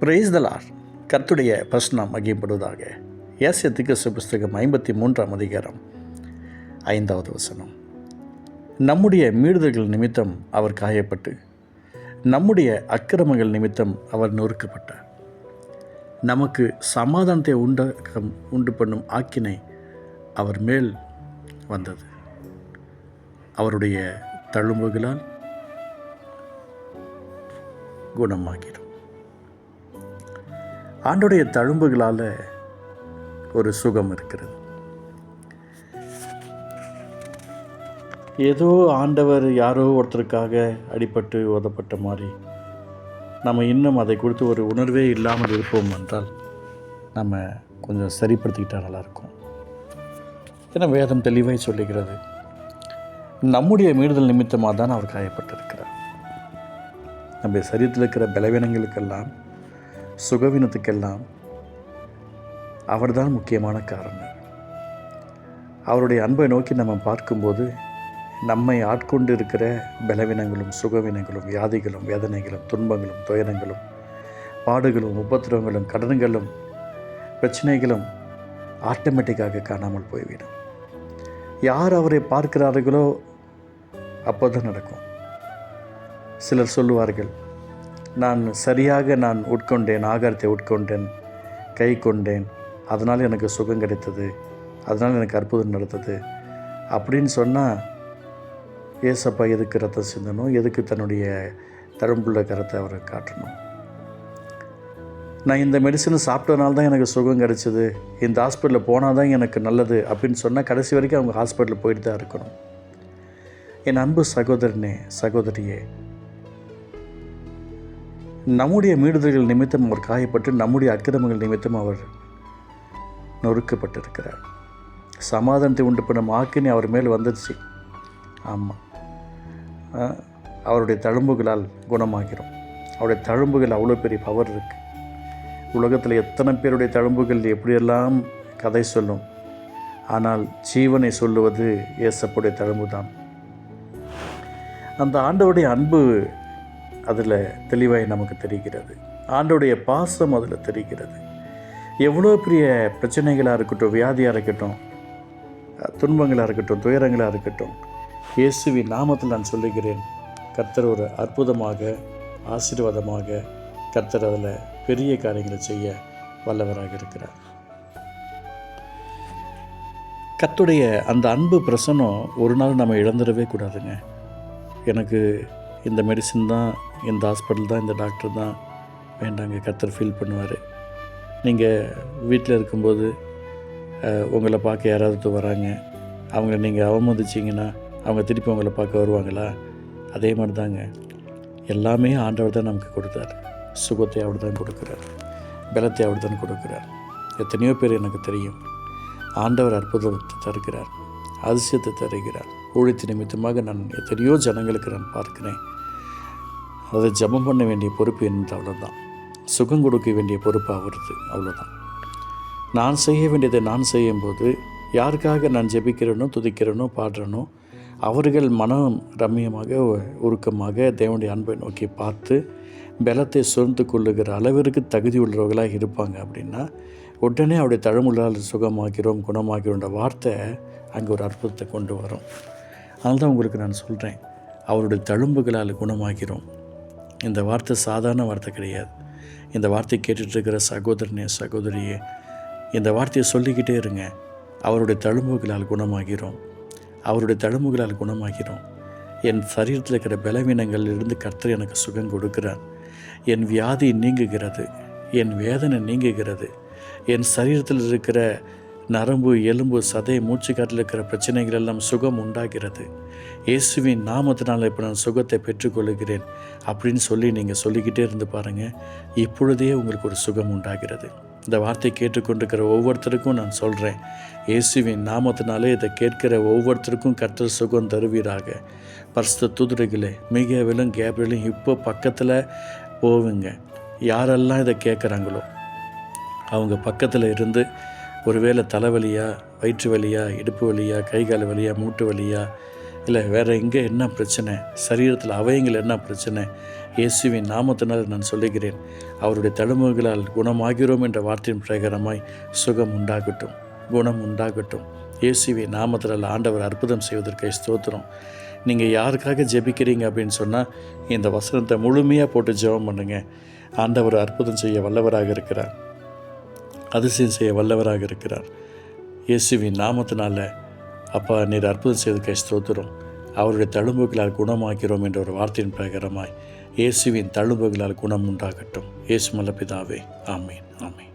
பிரேஸ்தலார் கர்த்துடைய பிரசனம் ஏசிய ஏசியத்துக்கு புஸ்தகம் ஐம்பத்தி மூன்றாம் அதிகாரம் ஐந்தாவது வசனம். நம்முடைய மீறுதல்கள் நிமித்தம் அவர் காயப்பட்டு நம்முடைய அக்கிரமங்கள் நிமித்தம் அவர் நொறுக்கப்பட்டார். நமக்கு சமாதானத்தை உண்டாக்கம் உண்டு பண்ணும் ஆக்கினை அவர் மேல் வந்தது. அவருடைய தழும்புகளால் குணமாகிறது ஆண்டுடைய தழும்புகளால் ஒரு சுகம் இருக்கிறது. ஏதோ ஆண்டவர் யாரோ ஒருத்தருக்காக அடிபட்டு ஓதப்பட்ட மாதிரி நம்ம இன்னும் அதை குறித்து ஒரு உணர்வே இல்லாமல் இருப்போம் என்றால் நம்ம கொஞ்சம் சரிப்படுத்திக்கிட்டால் நல்லாயிருக்கும். ஏன்னா வேதம் தெளிவாய் சொல்லுகிறது. நம்முடைய மீறுதல் நிமித்தமாக தான் அவர் காயப்பட்டிருக்கிறார். நம்ம சரீரத்தில் இருக்கிற பலவீனங்களுக்கெல்லாம் சுகவீனத்துக்கெல்லாம் அவர்தான் முக்கியமான காரணம். அவருடைய அன்பை நோக்கி நம்ம பார்க்கும்போது நம்மை ஆட்கொண்டு இருக்கிற பலவீனங்களும் சுகவீனங்களும் வியாதிகளும் வேதனைகளும் துன்பங்களும் துயரங்களும் பாடுகளும் உபத்திரவங்களும் கடன்களும் பிரச்சனைகளும் ஆட்டோமேட்டிக்காக காணாமல் போய்விடும். யார் அவரை பார்க்கிறார்களோ அப்போ தான் நடக்கும். சிலர் சொல்லுவார்கள் நான் சரியாக நான் உட்கொண்டேன் ஆகாரத்தை உட்கொண்டேன் கை கொண்டேன். அதனால் எனக்கு சுகம் கிடைத்தது. அதனால் எனக்கு அற்புதம் நடந்தது. அப்படின்னு சொன்னால் ஏசப்பா எதுக்கு ரத்தம் சிந்தணும்? எதுக்கு தன்னுடைய தழும்புள்ள கரத்தை அவரை காட்டணும்? நான் இந்த மெடிசனை சாப்பிட்டனால தான் எனக்கு சுகம் கிடைச்சது. இந்த ஹாஸ்பிட்டலில் போனால் தான் எனக்கு நல்லது அப்படின்னு சொன்னால் கடைசி வரைக்கும் அவங்க ஹாஸ்பிட்டலில் போயிட்டு தான் இருக்கணும். என் அன்பு சகோதரனே சகோதரியே நம்முடைய மீடுதல்கள் நிமித்தம் அவர் காயப்பட்டு நம்முடைய அக்கிரமங்கள் நிமித்தம் அவர் நொறுக்கப்பட்டிருக்கிறார். சமாதானத்தை உண்டு பண்ணும் ஆக்கினி அவர் மேல் வந்துடுச்சு. ஆமாம் அவருடைய தழும்புகளால் குணமாகிறோம். அவருடைய தழும்புகள் அவ்வளோ பெரிய பவர் இருக்குது உலகத்தில் எத்தனை பேருடைய தழும்புகள் எப்படியெல்லாம் கதை சொல்லும். ஆனால் ஜீவனை சொல்லுவது ஏசப்புடைய தழும்பு தான் அந்த ஆண்டவருடைய அன்பு அதில் தெளிவாய் நமக்கு தெரிகிறது. ஆண்டோடைய பாசம் அதில் தெரிகிறது. எவ்வளோ பெரிய பிரச்சனைகளாக இருக்கட்டும் வியாதியாக இருக்கட்டும் துன்பங்களாக இருக்கட்டும் துயரங்களாக இருக்கட்டும் இயேசுவின் நாமத்தில் நான் சொல்லுகிறேன் கர்த்தர் ஒரு அற்புதமாக ஆசீர்வாதமாக கர்த்தர் அதில் பெரிய காரியங்களை செய்ய வல்லவராக இருக்கிறார். கத்துடைய அந்த அன்பு பிரசனம் ஒரு நாள் நம்ம இழந்துடவே கூடாதுங்க. எனக்கு இந்த மெடிசின் தான் இந்த ஹாஸ்பிட்டல் தான் இந்த டாக்டர் தான் வேண்டாங்க கத்தர் ஃபீல் பண்ணுவார். நீங்கள் வீட்டில் இருக்கும்போது உங்களை பார்க்க யாராவது வராங்க அவங்கள நீங்கள் அவமதிச்சிங்கன்னா அவங்க திருப்பி உங்களை பார்க்க வருவாங்களா? அதே மாதிரி தாங்க எல்லாமே ஆண்டவர் தான் நமக்கு கொடுத்தார். சுகத்தை அவர் தான் கொடுக்குறார். பலத்தை அவர் தான் கொடுக்குறார். எத்தனையோ பேர் எனக்கு தெரியும். ஆண்டவர் அற்புதத்தை தருகிறார். அதிசயத்தை தருகிறார். ஊழித்து நிமித்தமாக நான் எத்தனையோ ஜனங்களுக்கு நான் பார்க்கிறேன். அதை ஜபம் பண்ண வேண்டிய பொறுப்பு என்னது அவ்வளோதான் சுகம் கொடுக்க வேண்டிய பொறுப்பு அவருது அவ்வளோதான் நான் செய்ய வேண்டியதை நான் செய்யும்போது யாருக்காக நான் ஜெபிக்கிறேனோ துதிக்கிறேனோ பாடுறேனோ அவர்கள் மனம் ரம்மியமாக உருக்கமாக தேவனுடைய அன்பை நோக்கி பார்த்து பலத்தை சுரந்து கொள்ளுகிற அளவிற்கு தகுதி உள்ளவர்களாக இருப்பாங்க அப்படின்னா உடனே அவருடைய தழுமுள்ளால் சுகமாக்கிறோம் குணமாகிறோன்ற வார்த்தை அங்கே ஒரு அற்புதத்தை கொண்டு வரும். அதனால தான் உங்களுக்கு நான் சொல்கிறேன் அவருடைய தழும்புகளால் குணமாகிறோம். இந்த வார்த்தை சாதாரண வார்த்தை கிடையாது. இந்த வார்த்தை கேட்டுட்ருக்கிற சகோதரனே சகோதரியே இந்த வார்த்தையை சொல்லிக்கிட்டே இருங்க. அவருடைய தழும்புகளால் குணமாகிறோம். அவருடைய தழும்புகளால் குணமாகிறோம். என் சரீரத்தில் இருக்கிற பலவீனங்களிலிருந்து கர்த்தர் எனக்கு சுகம் கொடுக்கிறார். என் வியாதி நீங்குகிறது. என் வேதனை நீங்குகிறது. என் சரீரத்தில் இருக்கிற நரம்பு எலும்பு சதை மூச்சுக்காட்டில் இருக்கிற பிரச்சனைகள் எல்லாம் சுகம் உண்டாகிறது. இயேசுவின் நாமத்தினால் இப்போ நான் சுகத்தை பெற்றுக்கொள்கிறேன் அப்படின்னு சொல்லி நீங்கள் சொல்லிக்கிட்டே இருந்து பாருங்கள் இப்பொழுதே உங்களுக்கு ஒரு சுகம் உண்டாகிறது. இந்த வார்த்தை கேட்டுக்கொண்டிருக்கிற ஒவ்வொருத்தருக்கும் நான் சொல்கிறேன் இயேசுவின் நாமத்தினாலே இதை கேட்கிற ஒவ்வொருத்தருக்கும் கர்த்தர் சுகம் தருவீராக. பரிசுத்த தூதுரைகளே மிகவிலும் கேப்ரலும் இப்போ பக்கத்தில் போவுங்க. யாரெல்லாம் இதை கேட்குறாங்களோ அவங்க பக்கத்தில் இருந்து ஒருவேளை தலைவலியா வயிற்று வலியா இடுப்பு வலியா கை கால் வலியா மூட்டு வலியா இல்லை வேறு எங்கே என்ன பிரச்சனை சரீரத்தில் அவயங்கள் என்ன பிரச்சனை இயேசுவின் நாமத்தினால் நான் சொல்லுகிறேன் அவருடைய தழும்புகளால் குணமாகிறோம் என்ற வார்த்தையின் பிரகாரமாய் சுகம் உண்டாகட்டும் குணம் உண்டாகட்டும். இயேசுவின் நாமத்தில் ஆண்டவர் அற்புதம் செய்வதற்கு ஸ்தோத்திரம். நீங்கள் யாருக்காக ஜெபிக்கிறீங்க அப்படின்னு சொன்னால் இந்த வசனத்தை முழுமையாக போட்டு ஜெபம் பண்ணுங்கள் ஆண்டவர் அற்புதம் செய்ய வல்லவராக இருக்கிறார். அதிசயம் செய்ய வல்லவராக இருக்கிறார். இயேசுவின் நாமத்தினால அப்பா நீர் அற்புதம் செய்வதற்கு ஸ்தோத்திரம். அவருடைய தழும்புகளால் குணமாக்கிறோம் என்ற ஒரு வார்த்தையின் பிரகாரமாய் இயேசுவின் தழும்புகளால் குணம் உண்டாகட்டும். இயேசு மல்லபிதாவே ஆமீன். ஆமீன்.